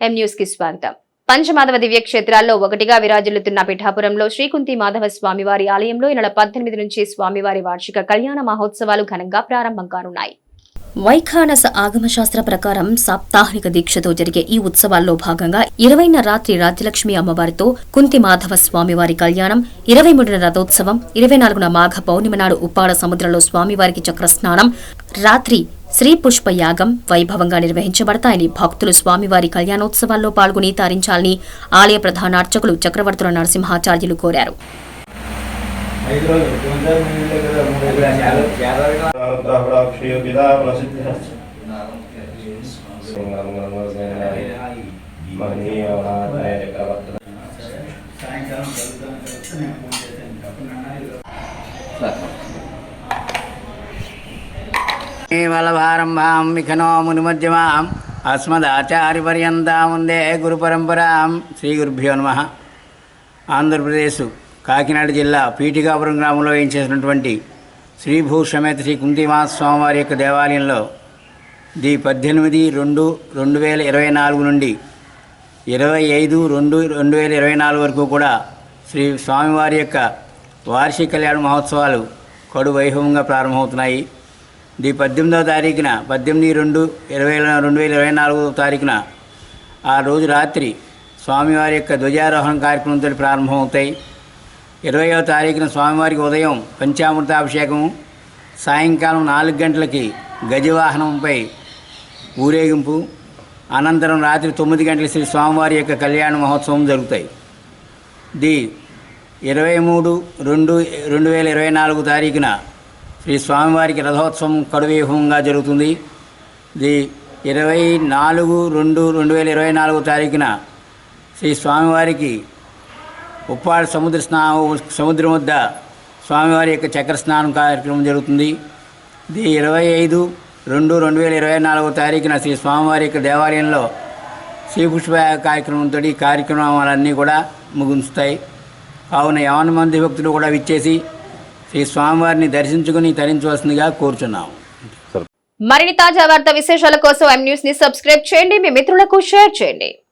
ఎం న్యూస్కి స్వాగతం. పంచమాధవ దివ్యక్షేత్రాల్లో ఒకటిగా విరాజిల్లుతున్న పిఠాపురంలో శ్రీకుంతి మాధవ స్వామివారి ఆలయంలో ఈ నెల పద్దెనిమిది నుంచి స్వామివారి వార్షిక కళ్యాణ మహోత్సవాలు ఘనంగా ప్రారంభం కానున్నాయి. వైఖానస ఆగమశాస్త్ర ప్రకారం సాప్తాహిక దీక్షతో జరిగే ఈ ఉత్సవాల్లో భాగంగా ఇరవైన రాత్రి రాజ్యలక్ష్మి అమ్మవారితో కుంతి మాధవ స్వామివారి కళ్యాణం ఇరవై మూడున రథోత్సవం ఇరవై నాలుగున మాఘ పౌర్ణిమ నాడు ఉప్పాడ సముద్రంలో స్వామివారికి చక్రస్నానం రాత్రి శ్రీ పుష్ప యాగం వైభవంగా నిర్వహించబడతాయని భక్తులు స్వామివారి కళ్యాణోత్సవాల్లో పాల్గొని తరించాలని ఆలయ ప్రధాన అర్చకులు చక్రవర్తుల నరసింహాచార్యులు కోరారు. ఐదు కలుద్దాం కలిస్తే నేను ఫోన్ చేశాను తప్పకుండా వల్లభారంభాం విఖనో మునిమధ్యమాం అస్మదాచార్యపర్యంతం శ్రీ గురుభ్యో నమ. ఆంధ్రప్రదేశ్ కాకినాడ జిల్లా పీఠికాపురం గ్రామంలో ఏం చేసినటువంటి శ్రీభూ సమేత శ్రీ కుంతిమాత స్వామివారి యొక్క దేవాలయంలో ది పద్దెనిమిది రెండు రెండు వేల ఇరవై నాలుగు నుండి ఇరవై ఐదు రెండు రెండు వేల ఇరవై నాలుగు వరకు కూడా శ్రీ స్వామివారి యొక్క వార్షిక కళ్యాణ మహోత్సవాలు కడు వైభవంగా ప్రారంభమవుతున్నాయి. ది పద్దెనిమిదవ తారీఖున పద్దెనిమిది రెండు ఇరవై రెండు వేల ఇరవై నాలుగవ తారీఖున ఆ రోజు రాత్రి స్వామివారి యొక్క ధ్వజారోహణ కార్యక్రమంతో ప్రారంభమవుతాయి. ఇరవయవ తారీఖున స్వామివారికి ఉదయం పంచామృతాభిషేకం సాయంకాలం నాలుగు గంటలకి గజవాహనంపై ఊరేగింపు అనంతరం రాత్రి తొమ్మిది గంటల శ్రీ స్వామివారి యొక్క కళ్యాణ మహోత్సవం జరుగుతాయి. ది ఇరవై మూడు రెండు రెండు వేల ఇరవై నాలుగు తారీఖున శ్రీ స్వామివారికి రథోత్సవం కడువైభవంగా జరుగుతుంది. ది ఇరవై నాలుగు రెండు రెండు వేల ఇరవై నాలుగు తారీఖున శ్రీ స్వామివారికి ఉప్పాడ సముద్ర స్నా సముద్రం వద్ద స్వామివారి యొక్క చక్ర స్నానం కార్యక్రమం జరుగుతుంది. ఇది ఇరవై ఐదు రెండు రెండు వేల ఇరవై నాలుగో తారీఖున శ్రీ స్వామివారి యొక్క దేవాలయంలో శ్రీపుష్ప కార్యక్రమంతో ఈ కార్యక్రమాలన్నీ కూడా ముగుస్తాయి కావున యవన మంది భక్తులు కూడా విచ్చేసి శ్రీ స్వామివారిని దర్శించుకుని తరించవలసిందిగా కోరుచున్నాము మరిన్ని తాజా వార్త విశేషాల కోసం ఎం న్యూస్ని సబ్స్క్రైబ్ చేయండి. మీ మిత్రులకు షేర్ చేయండి.